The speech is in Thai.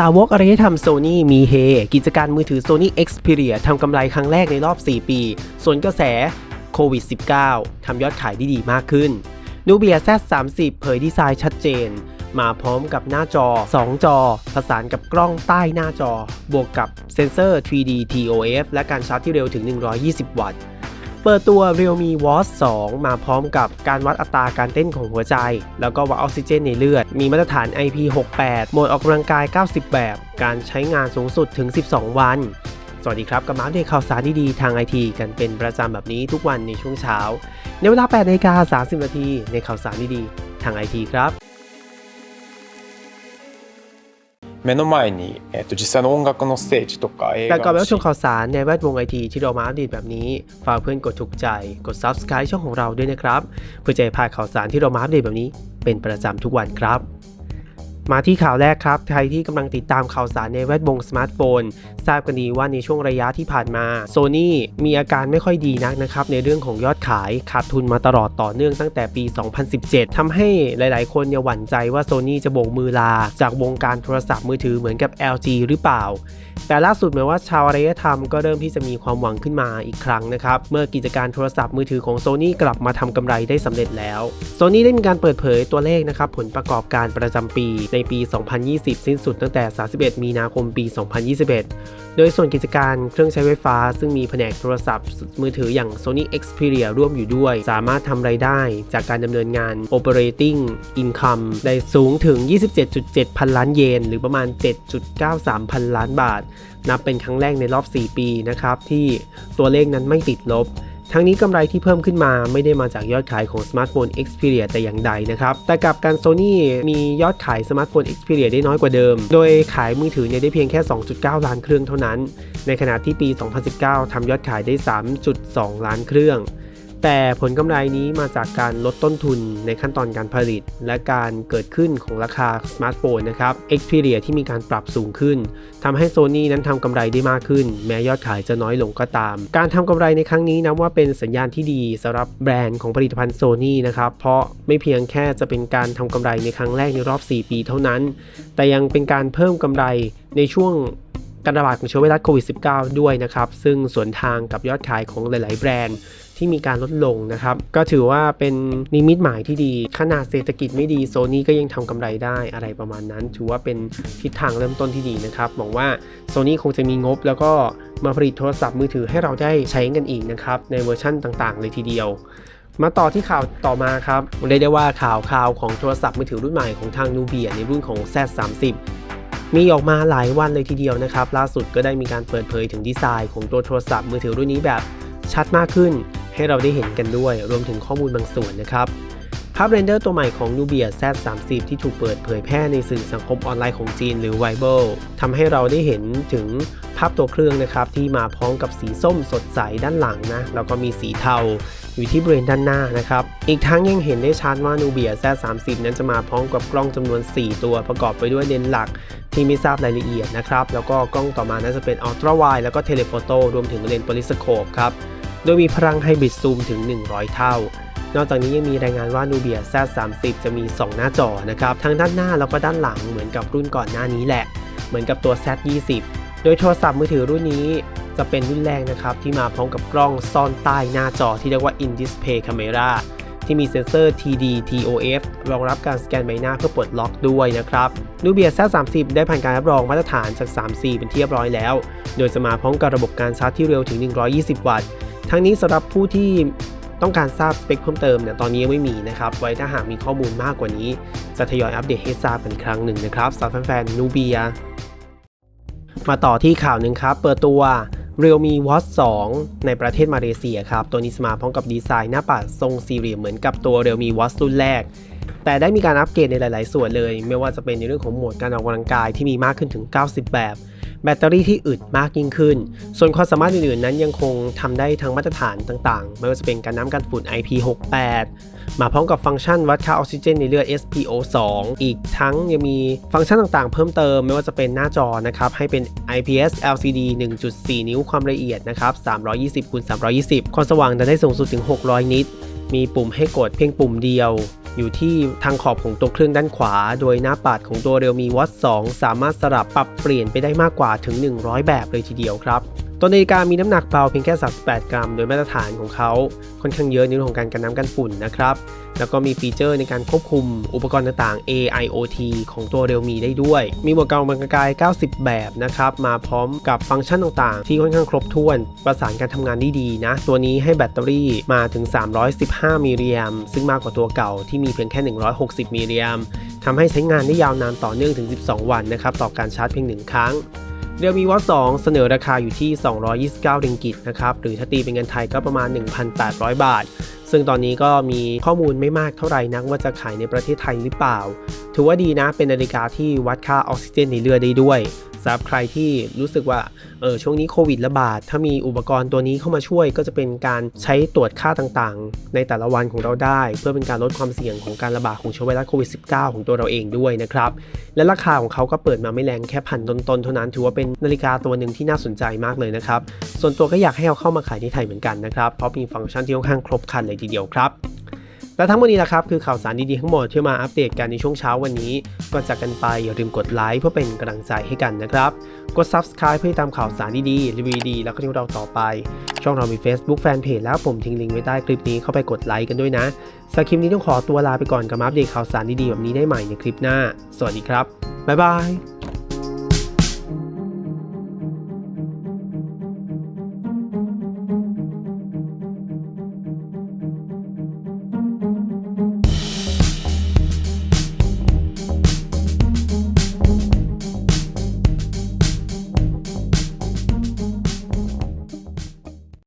สาวกอารยธรรมโซนี่มีเฮกิจการมือถือ Sony Xperia ทำกำไรครั้งแรกในรอบ 4 ปี ส่วนกระแสโควิด -19 ทำยอดขายได้ดีมากขึ้นนูเบีย Z30 เผยดีไซน์ชัดเจน มาพร้อมกับหน้าจอ 2 จอผสานกับกล้องใต้หน้าจอ บวกกับเซ็นเซอร์ 3D TOF และการชาร์จที่เร็วถึง 120 วัตต์ เปิดตัว Realme Watch 2 มาพร้อมกับการวัดอัตราการเต้นของหัวใจ แล้วก็วัดออกซิเจนในเลือด มีมาตรฐาน IP68 โหมดออกกำลังกาย 90 แบบ การใช้งานสูงสุดถึง 12 วัน สวัสดีครับกับมาอัปเดตข่าวสารดีๆทางไอทีกันเป็นประจำแบบนี้ทุกวันในช่วงเช้า ในเวลา8นาฬิกา30 นาทีในข่าวสารดีๆทางไอทีครับ 目の前に、えっと実際の音楽のステージとか映 แต่ก่อน 画 ไป の รับชมข่าวสารในแวดวงไอทีที่เรามาอัปเดตแบบนี้ ฝากเพื่อนกดถูกใจ กด Subscribe ช่องของเราด้วยนะครับ เพื่อจะได้พลาดข่าวสารที่เรามาอัปเดตแบบนี้ เป็นประจำทุกวันครับ มาที่ข่าวแรกครับ ใครที่กำลังติดตามข่าวสารในแวดวงสมาร์ทโฟน ทราบกันดีว่าในช่วงระยะที่ผ่านมา Sony มีอาการไม่ค่อยดีนักนะครับ ในเรื่องของยอดขายขาดทุนมาตลอดต่อเนื่องตั้งแต่ปี 2017ทำให้หลายๆ คนเนี่ยหวั่นใจว่า Sony จะโบกมือลา จากวงการโทรศัพท์มือถือเหมือนกับ LG หรือเปล่า แต่ล่าสุดแม้ว่าชาวอารยธรรมก็เริ่มที่จะมีความหวังขึ้นมาอีกครั้งนะครับ เมื่อกิจการโทรศัพท์มือถือของ Sony กลับมาทำกำไรได้สำเร็จแล้ว Sony ได้มีการเปิดเผยตัวเลขนะครับผลประกอบการประจำปีในปี 2020 สิ้นสุดตั้งแต่ 31 มีนาคมปี 2021 โดยส่วนกิจการเครื่องใช้ไฟฟ้า ซึ่งมีแผนกโทรศัพท์มือถืออย่าง Sony Xperia ร่วมอยู่ด้วย สามารถทำไรายได้จากการดำเนินงาน Operating Income ได้สูงถึง 27.7 พันล้านเยน หรือประมาณ 7.93 พันล้านบาทนับเป็นครั้งแรกในรอบ 4 ปีนะครับที่ตัวเลขนั้นไม่ติดลบ ทั้งนี้กำไรที่เพิ่มขึ้นมาไม่ได้มาจากยอดขายของสมาร์ทโฟน Xperia แต่อย่างใดนะครับ แต่กับกัน Sony มียอดขายสมาร์ทโฟน Xperia ได้น้อยกว่าเดิม โดยขายมือถือเนี่ยได้เพียงแค่ 2.9 ล้านเครื่องเท่านั้น ในขณะที่ปี 2019 ทำยอดขายได้ 3.2 ล้านเครื่อง แต่ผลกำไรนี้มาจากการลดต้นทุนในขั้นตอนการผลิต และการเกิดขึ้นของราคาสมาร์ทโฟนนะครับ Xperia ที่มีการปรับสูงขึ้นทำให้ Sony นั้นทำกำไรได้มากขึ้น แม้ยอดขายจะน้อยลงก็ตาม การทำกำไรในครั้งนี้นับว่าเป็นสัญญาณที่ดีสำหรับแบรนด์ของผลิตภัณฑ์ Sony นะครับ เพราะไม่เพียงแค่จะเป็นการทำกำไรในครั้งแรกในรอบ 4 ปีเท่านั้น แต่ยังเป็นการเพิ่มกำไรในช่วงการระบาดของเชื้อไวรัสโควิด -19 ด้วยนะครับ ซึ่งสวนทางกับยอดขายของหลาย ๆ แบรนด์ ที่มีการลดลงนะครับ ก็ถือว่าเป็นนิมิตหมายที่ดี ขนาดเศรษฐกิจไม่ดีโซนี่ก็ยังทำกำไรได้อะไรประมาณนั้น ถือว่าเป็นทิศทางเริ่มต้นที่ดีนะครับหวังว่าโซนี่คงจะมีงบแล้วก็มาผลิตโทรศัพท์มือถือให้เราได้ใช้กันอีกนะครับ ในเวอร์ชั่นต่างๆ เลยทีเดียวมาต่อที่ข่าวต่อมาครับเรียกได้ว่าข่าวข่าวของโทรศัพท์มือถือรุ่นใหม่ของทางนูเบียในรุ่นของ Z30 มีออกมาหลายวันเลยทีเดียวนะครับ ล่าสุดก็ได้มีการเปิดเผยถึงดีไซน์ของตัวโทรศัพท์มือถือรุ่นนี้แบบชัดมากขึ้น ให้เราได้เห็นกันด้วย รวมถึงข้อมูลบางส่วนนะครับ ภาพเรนเดอร์ตัวใหม่ของ Nubia Z30 ที่ถูกเปิดเผยแพร่ในสื่อสังคมออนไลน์ของจีนหรือ Weibo ทำให้เราได้เห็นถึงภาพตัวเครื่องนะครับที่มาพร้อมกับสีส้มสดใสด้านหลังนะแล้วก็มีสีเทาอยู่ที่บริเวณด้านหน้านะครับ อีกทั้งยังเห็นได้ชัดว่า Nubia Z30 นั้นจะมาพร้อมกับกล้องจำนวน 4 ตัวประกอบไปด้วยเลนส์หลักที่ไม่ทราบรายละเอียดนะครับ แล้วก็กล้องต่อมาน่าจะเป็น Ultra Wide แล้วก็ Telephoto รวมถึงเลนส์ Periscope ครับ โดยมีพลังไฮบริดซูมถึง 100 เท่า นอกจากนี้ยังมีรายงานว่า Nubia Z30 จะมี 2 หน้าจอนะครับทั้งด้านหน้าแล้วก็ด้านหลังเหมือนกับรุ่นก่อนหน้านี้แหละ เหมือนกับตัว Z20 โดยโทรศัพท์มือถือรุ่นนี้จะเป็นรุ่นแรกนะครับที่มาพร้อมกับกล้องซ่อนใต้หน้าจอที่เรียกว่า In Display Camera ที่มีเซ็นเซอร์ TD TOF รองรับการสแกนใบหน้าเพื่อปลดล็อกด้วยนะครับ Nubia Z30 ได้ผ่านการรับรองมาตรฐานจาก 3C เป็นที่เรียบร้อยแล้ว โดยจะมาพร้อมกับระบบการชาร์จที่เร็วถึง 120 วัตต์ ทั้งนี้สำหรับผู้ที่ต้องการทราบสเปคเพิ่มเติมเนี่ยตอนนี้ยังไม่มีนะครับ ไว้ถ้าหากมีข้อมูลมากกว่านี้ จะทยอยอัปเดตให้ทราบเป็นครั้งหนึ่งนะครับสำหรับแฟนๆนูเบียมาต่อที่ข่าวหนึ่งครับ เปิดตัว Realme Watch 2 ในประเทศมาเลเซียครับ ตัวนี้มาพร้อมกับดีไซน์หน้าปัดทรงสี่เหลี่ยมเหมือนกับตัว Realme Watch รุ่นแรก แต่ได้มีการอัปเกรดในหลาย ๆ ส่วนเลย ไม่ว่าจะเป็นในเรื่องของโหมดการออกกำลังกายที่มีมากขึ้นถึง 90 แบบ แบตเตอรี่ที่อึดมากยิ่งขึ้น ส่วนความสามารถอื่น ๆ นั้นยังคงทำได้ทั้งมาตรฐานต่าง ๆ ไม่ว่าจะเป็นการน้ำกันฝุ่น IP68 มาพร้อมกับฟังก์ชันวัดค่าออกซิเจนในเลือด SpO2 อีกทั้งยังมีฟังก์ชันต่าง ๆ เพิ่มเติม ไม่ว่าจะเป็นหน้าจอนะครับให้เป็น IPS LCD 1.4 นิ้วความละเอียดนะครับ 320คูณ320 ความสว่างจะได้สูงสุดถึง 600 นิตมีปุ่มให้กดเพียงปุ่มเดียว อยู่ที่ทางขอบของตัวเครื่องด้านขวา โดยหน้าปัดของตัว Realme Watch 2สามารถสลับปรับเปลี่ยนไปได้มากกว่าถึง 100 แบบเลยทีเดียวครับ ตัวนาฬิกามีน้ำหนักเบาเพียงแค่ 38 กรัม โดยมาตรฐานของเขาค่อนข้างเยอะในเรื่องของการกันน้ำกันฝุ่นนะครับ แล้วก็มีฟีเจอร์ในการควบคุมอุปกรณ์ต่างๆ AIoT ของตัว Realme ได้ด้วย มีโหมดการออกกำลังกาย 90 แบบนะครับ มาพร้อมกับฟังก์ชันต่างๆ ที่ค่อนข้างครบถ้วน ประสานการทำงานได้ดีนะ ตัวนี้ให้แบตเตอรี่มาถึง 315 มิลลิแอมซึ่งมากกว่าตัวเก่าที่มีเพียงแค่ 160 มิลลิแอมทำให้ใช้งานได้ยาวนานต่อเนื่องถึง 12 วันนะครับ ต่อการชาร์จเพียง 1 ครั้ง เรียวมีวอท2เสนอราคาอยู่ที่ 229ริงกิตนะครับ หรือถ้าตีเป็นเงินไทยก็ประมาณ 1,800 บาท ซึ่งตอนนี้ก็มีข้อมูลไม่มากเท่าไหร่นักว่าจะขายในประเทศไทยหรือเปล่า ถือว่าดีนะเป็นนาฬิกาที่วัดค่าออกซิเจนในเลือดได้ด้วย สำหรับใครที่รู้สึกว่าเออช่วงนี้โควิดระบาด ถ้ามีอุปกรณ์ตัวนี้เข้ามาช่วย ก็จะเป็นการใช้ตรวจค่าต่างๆ ในแต่ละวันของเราได้ เพื่อเป็นการลดความเสี่ยงของการระบาดของเชื้อไวรัสโควิด -19 ของตัวเราเองด้วยนะครับ และราคาของเขาก็เปิดมาไม่แรงแค่พันต้นๆเท่านั้น ถือว่าเป็นนาฬิกาตัวหนึ่งที่น่าสนใจมากเลยนะครับ ส่วนตัวก็อยากให้เอาเข้ามาขายที่ไทยเหมือนกันนะครับ เพราะมีฟังก์ชันที่ค่อนข้างครบครันเลยทีเดียวครับ และทั้งหมดนี้นะครับคือข่าวสารดีๆทั้งหมดที่มาอัปเดตกันในช่วงเช้าวันนี้ก่อนจากกันไปอย่าลืมกดไลค์เพื่อเป็นกำลังใจให้กันนะครับ กด Subscribe เพื่อติดตามข่าวสารดีๆรีวิวดี แล้วก็ที่เราต่อไป ช่องเรามี Facebook Fanpage แล้วผมทิ้งลิงก์ไว้ใต้คลิปนี้เข้าไปกดไลค์กันด้วยนะสำหรับคลิปนี้ต้องขอตัวลาไปก่อนกับมาอัปเดตข่าวสารดีๆแบบนี้ได้ใหม่ในคลิปหน้า สวัสดีครับบ๊ายบาย